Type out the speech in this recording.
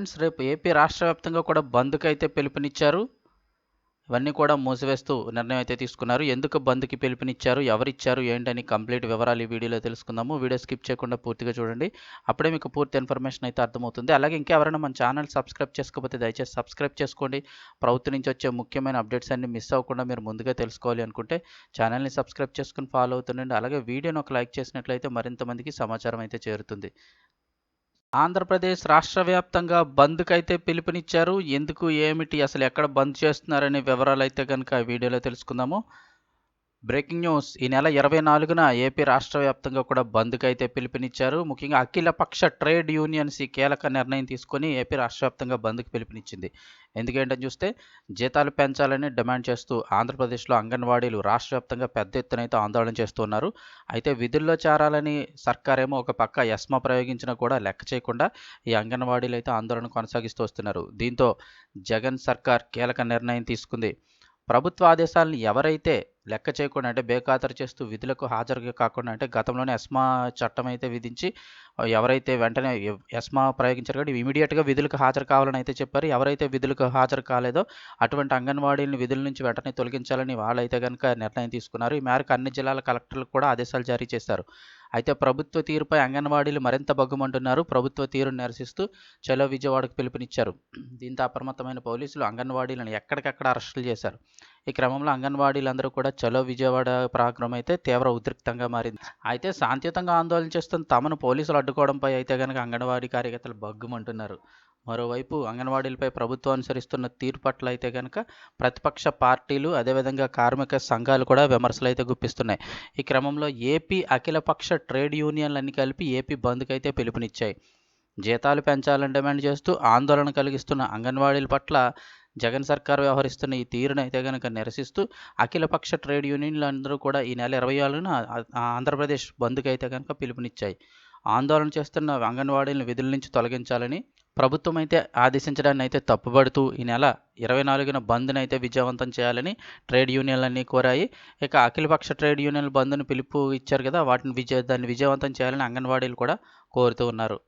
Friends రేపు AP రాష్ట్ర వ్యాప్తంగా కూడా బంద్కి అయితే పిలుపునిచ్చారు. ఇవన్నీ కూడా మూసివేస్తూ నిర్ణయం అయితే తీసుకున్నారు. ఎందుకు బంద్కి పిలుపునిచ్చారు? ఎవరిచ్చారు? ఏంటని కంప్లీట్ వివరాలు ఈ వీడియోలో తెలుసుకుందాము. వీడియో స్కిప్ చేయకుండా పూర్తిగా చూడండి. అప్పుడే మీకు పూర్తి ఇన్ఫర్మేషన్ అయితే అర్థమవుతుంది. అలాగే ఇంకెవరైనా మన ఛానల్ సబ్స్క్రైబ్ చేసుకోకపోతే దయచేసి సబ్స్క్రైబ్ చేసుకోండి. ప్రభుత్వం నుంచి వచ్చే ముఖ్యమైన అప్డేట్స్ అన్ని మిస్ అవ్వకుండా మీరు ముందుగా తెలుసుకోవాలి అనుకుంటే ఛానల్ని సబ్స్క్రైబ్ చేసుకుని ఫాలో అవుతుండండి. అలాగే వీడియోని ఒక లైక్ చేసినట్లయితే మరింత మందికి సమాచారం అయితే చేరుతుంది. ఆంధ్రప్రదేశ్ రాష్ట్ర వ్యాప్తంగా బంద్కి అయితే పిలుపునిచ్చారు. ఎందుకు ఏమిటి అసలు ఎక్కడ బంద్ చేస్తున్నారనే వివరాలు అయితే కనుక వీడియోలో తెలుసుకుందాము. Breaking news. ఈ నెల ఇరవై నాలుగున ఏపీ రాష్ట్ర వ్యాప్తంగా కూడా బంద్కి అయితే పిలుపునిచ్చారు. ముఖ్యంగా అఖిలపక్ష ట్రేడ్ యూనియన్స్ ఈ కీలక నిర్ణయం తీసుకొని ఏపీ రాష్ట్ర వ్యాప్తంగా బంద్కి పిలుపునిచ్చింది. ఎందుకేంటని చూస్తే జీతాలు పెంచాలని డిమాండ్ చేస్తూ ఆంధ్రప్రదేశ్లో అంగన్వాడీలు రాష్ట్ర వ్యాప్తంగా పెద్ద ఎత్తున అయితే ఆందోళన చేస్తున్నారు అయితే విధుల్లో చేరాలని సర్కారేమో ఒక పక్క ఎస్మా ప్రయోగించినా కూడా లెక్క చేయకుండా ఈ అంగన్వాడీలు అయితే ఆందోళన కొనసాగిస్తూ వస్తున్నారు. దీంతో జగన్ సర్కార్ కీలక నిర్ణయం తీసుకుంది. ప్రభుత్వ ఆదేశాలను ఎవరైతే లెక్క చేయకుండా అంటే బేఖాతరు చేస్తూ విధులకు హాజరు కాకుండా అంటే గతంలోనే ఎస్మా చట్టం అయితే విధించి ఎవరైతే వెంటనే ఎస్మా ప్రయోగించారు కాబట్టి ఇమీడియట్గా విధులకు హాజరు కావాలని అయితే చెప్పారు. ఎవరైతే విధులకు హాజరు కాలేదో అటువంటి అంగన్వాడీలను విధుల నుంచి వెంటనే తొలగించాలని వాళ్ళైతే కనుక నిర్ణయం తీసుకున్నారు. ఈ మేరకు అన్ని జిల్లాల కలెక్టర్లకు కూడా ఆదేశాలు జారీ చేశారు. అయితే ప్రభుత్వ తీరుపై అంగన్వాడీలు మరింత బగ్గుమంటున్నారు. ప్రభుత్వ తీరును నిరసిస్తూ చలో విజయవాడకు పిలుపునిచ్చారు. దీంతో అప్రమత్తమైన పోలీసులు అంగన్వాడీలను ఎక్కడికక్కడ అరెస్టులు చేశారు. ఈ క్రమంలో అంగన్వాడీలందరూ కూడా చలో విజయవాడ ప్రాగ్రామ్ అయితే తీవ్ర ఉద్రిక్తంగా మారింది. అయితే శాంతియుతంగా ఆందోళన చేస్తున్న తమను పోలీసులు అడ్డుకోవడంపై అయితే కనుక అంగన్వాడీ కార్యకర్తలు బగ్గుమంటున్నారు మరోవైపు అంగన్వాడీలపై ప్రభుత్వం అనుసరిస్తున్న తీరు పట్ల అయితే కనుక ప్రతిపక్ష పార్టీలు అదేవిధంగా కార్మిక సంఘాలు కూడా విమర్శలు అయితే గుప్పిస్తున్నాయి. ఈ క్రమంలో ఏపీ అఖిలపక్ష ట్రేడ్ యూనియన్లన్నీ కలిపి ఏపీ బంద్కి అయితే పిలుపునిచ్చాయి. జీతాలు పెంచాలని డిమాండ్ చేస్తూ ఆందోళన కలిగిస్తున్న అంగన్వాడీల పట్ల జగన్ సర్కార్ వ్యవహరిస్తున్న ఈ తీరును అయితే కనుక నిరసిస్తూ అఖిలపక్ష ట్రేడ్ యూనియన్లు అందరూ కూడా ఈ నెల ఇరవై ఆరున ఆంధ్రప్రదేశ్ బంద్కి అయితే కనుక పిలుపునిచ్చాయి. ఆందోళన చేస్తున్న అంగన్వాడీలను విధుల నుంచి తొలగించాలని ప్రభుత్వం అయితే ఆదేశించడాన్ని అయితే తప్పుపడుతూ ఈ నెల ఇరవై నాలుగున బంద్ను అయితే విజయవంతం చేయాలని ట్రేడ్ యూనియన్లన్నీ కోరాయి. ఇక అఖిలపక్ష ట్రేడ్ యూనియన్ల బంద్ను పిలుపు ఇచ్చారు కదా వాటిని విజయ దాన్ని విజయవంతం చేయాలని అంగన్వాడీలు కూడా కోరుతూ ఉన్నారు.